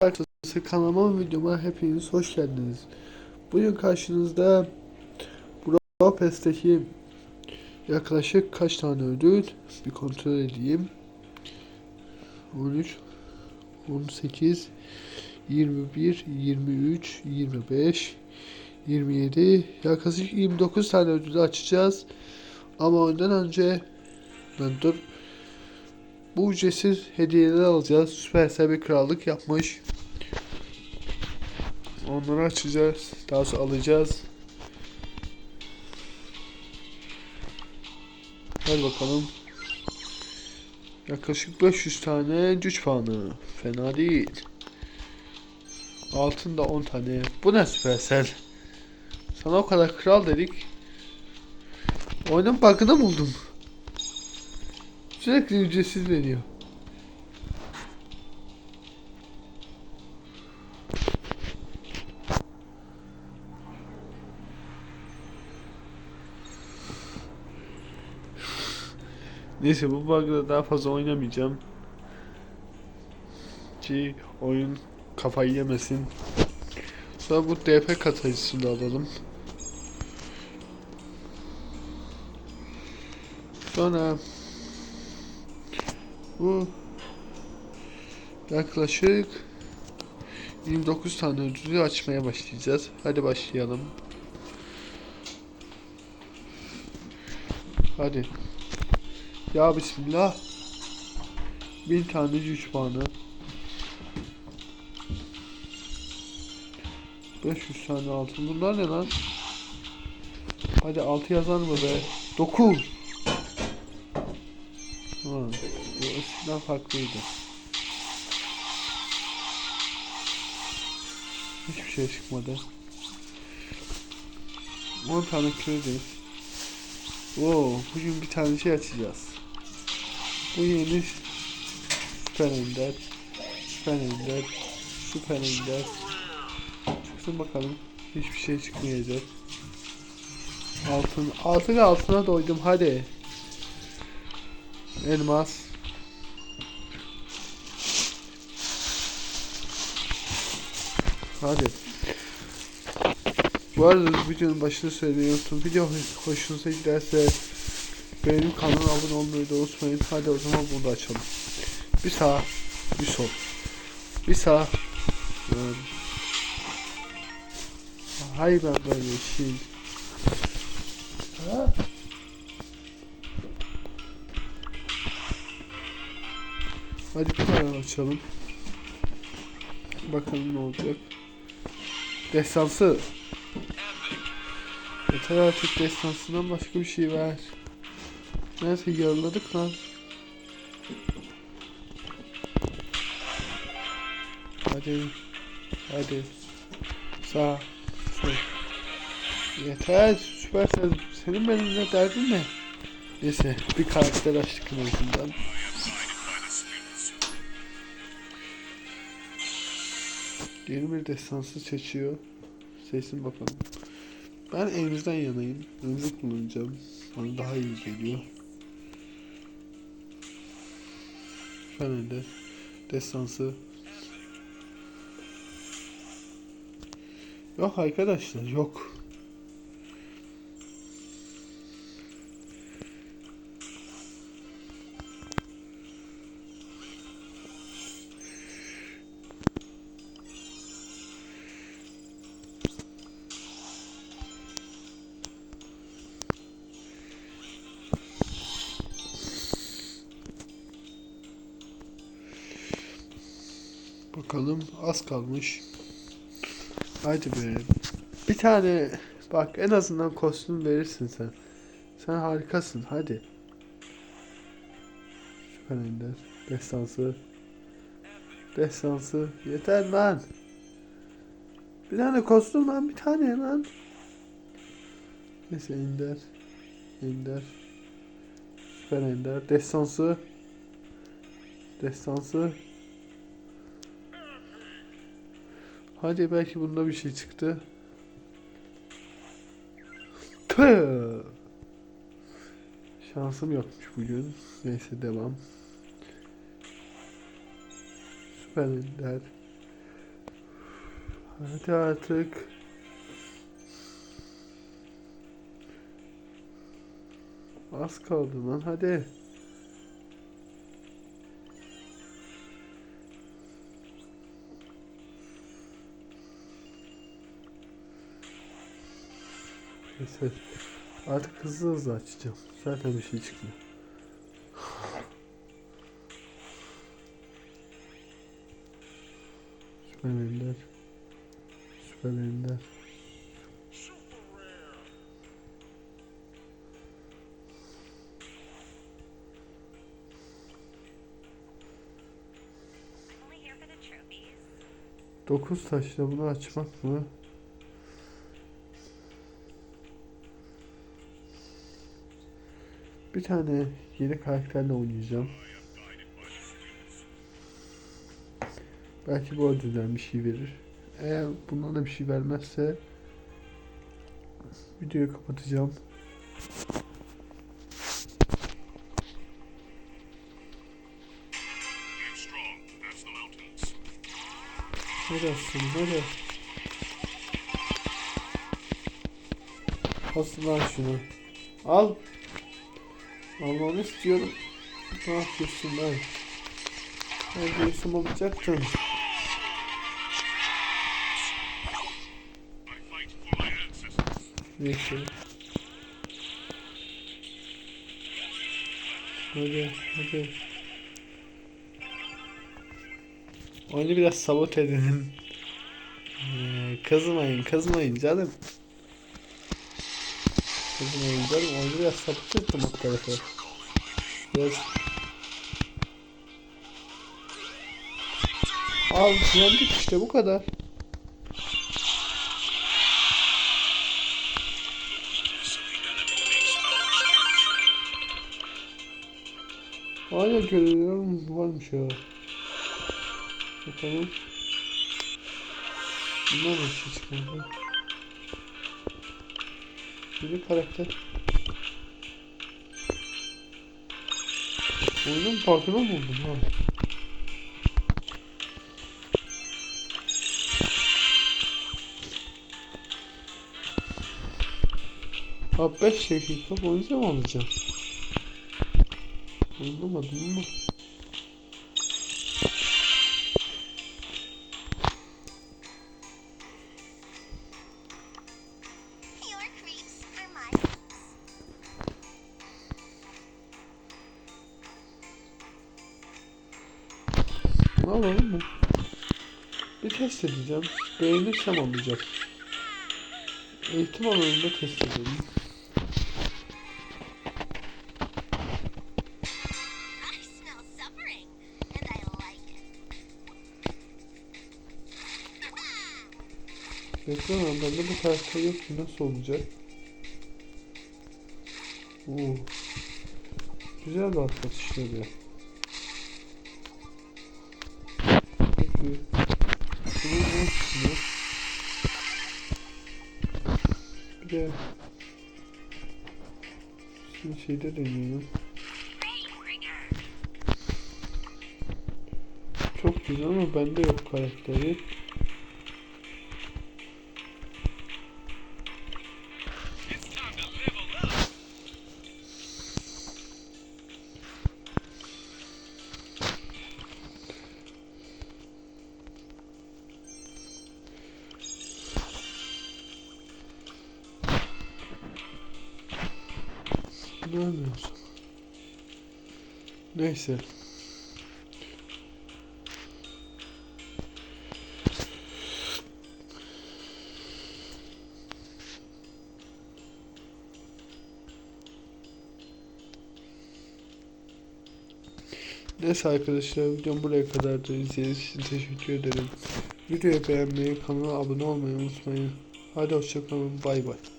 Arkadaşlar kanalıma videoma hepiniz hoş geldiniz. Bugün karşınızda Brawl Pass'teki yaklaşık kaç tane ödül bir kontrol edeyim. 13 18 21 23 25 27 yaklaşık 29 tane ödülü açacağız. Ama ondan önce ben dur bu ücretsiz hediyeleri alacağız. Süpersel bir krallık yapmış. Onları açacağız. Daha sonra alacağız. Hadi bakalım. Yaklaşık 500 tane güç puanı. Fena değil. Altında 10 tane. Bu ne süpersel? Sana o kadar kral dedik. Oyunun bug'ını buldum? Sürekli ücretsiz veriyor. Neyse bu bug'da daha fazla oynamayacağım. Ki oyun kafayı yemesin. Sonra bu DP katayıcısını da alalım. Sonra bu yaklaşık 29 tane ödülü açmaya başlayacağız. Hadi başlayalım. Hadi. Ya bismillah. Bin tane güç puanı. 500 tane altın. Bunlar ne lan? Hadi 6 yazar mı be? 9. Bu eskiden farklıydı. Hiçbir şey çıkmadı. 10 tane kredi. Oo, bugün bir tane şey açacağız. Bu yeni Süper Ender, Süper Ender, Süper Ender. Çıksın bakalım. Hiçbir şey çıkmayacak. Altın, altın altına doydum hadi. Elmas. Hadi. Bu arada videonun başında söylemeyi unuttum. Video hoş- hoşunuza giderse benim kanalıma abone olmayı da unutmayın. Hadi o zaman bunu açalım. Bir sağ, bir sol. Bir sağ. Yani. Hay ben böyle şey. Ha? Hadi bir tane açalım. Bakalım ne olacak. Destansı. Yeter artık destansından başka bir şey ver. Neyse yarıladık lan. Hadi. Hadi. Sağ. Sol. Yeter. Süpersen. Senin benimle derdin ne? Neyse bir karakter açtık en azından. Yeni bir destansı seçiyor. Seçsin bakalım. Ben elimizden yanayım. Önümüzü kullanacağım. Bana daha iyi geliyor. Fener'de destansı. Yok arkadaşlar yok. Bakalım az kalmış. Haydi be. Bir tane bak en azından kostüm verirsin sen. Sen harikasın hadi. Süper Ender. Destansı. Destansı. Yeter lan. Bir tane kostüm lan bir tane lan. Neyse Ender. Ender. Süper Ender. Destansı. Destansı. Hadi belki bunda bir şey çıktı. Şansım yokmuş bugün. Neyse devam. Süper Ender. Hadi artık. Az kaldı lan hadi. Neyse. Artık hızlı hızlı açacağım. Zaten bir şey çıkmıyor. Süper Ender. Süper Ender. 9 taşla bunu açmak mı? Bir tane yeni karakterle oynayacağım. Belki bu ödülden bir şey verir. Eğer bundan da bir şey vermezse videoyu kapatacağım. Hadi. Asıl lan şunu. Al. Almanı istiyorum. Ne yapıyorsun lan? Ben my ancestors. Neyse. Hadi hadi. Oyunu biraz sabote edin. Ee, kızmayın kızmayın canım. Kızmayın canım oyunu biraz ettim o tarafa. Biraz... Al yendik işte bu kadar. Hala görüyorum varmış ya. Bakalım. Bunlar bir şey. Yeni karakter. Oyunun farkına buldum ha? Abi 5 dakika boyunca mı alacağım? Anlamadım ama. Alalım mı? Bir test edeceğim. Beğenirsem alacağım. Eğitim alanında test edelim. Ekran anlarında bu karakter yok ki nasıl olacak? Oo. Güzel bir atlatış ya. Peki. Bunu de Şimdi şeyde deneyelim. Çok güzel ama bende yok karakteri. Yapıyorsun? Neyse. Neyse arkadaşlar videom buraya kadardı. İzlediğiniz için teşekkür ederim. Videoyu beğenmeyi, kanala abone olmayı unutmayın. Hadi hoşçakalın. Bay bay.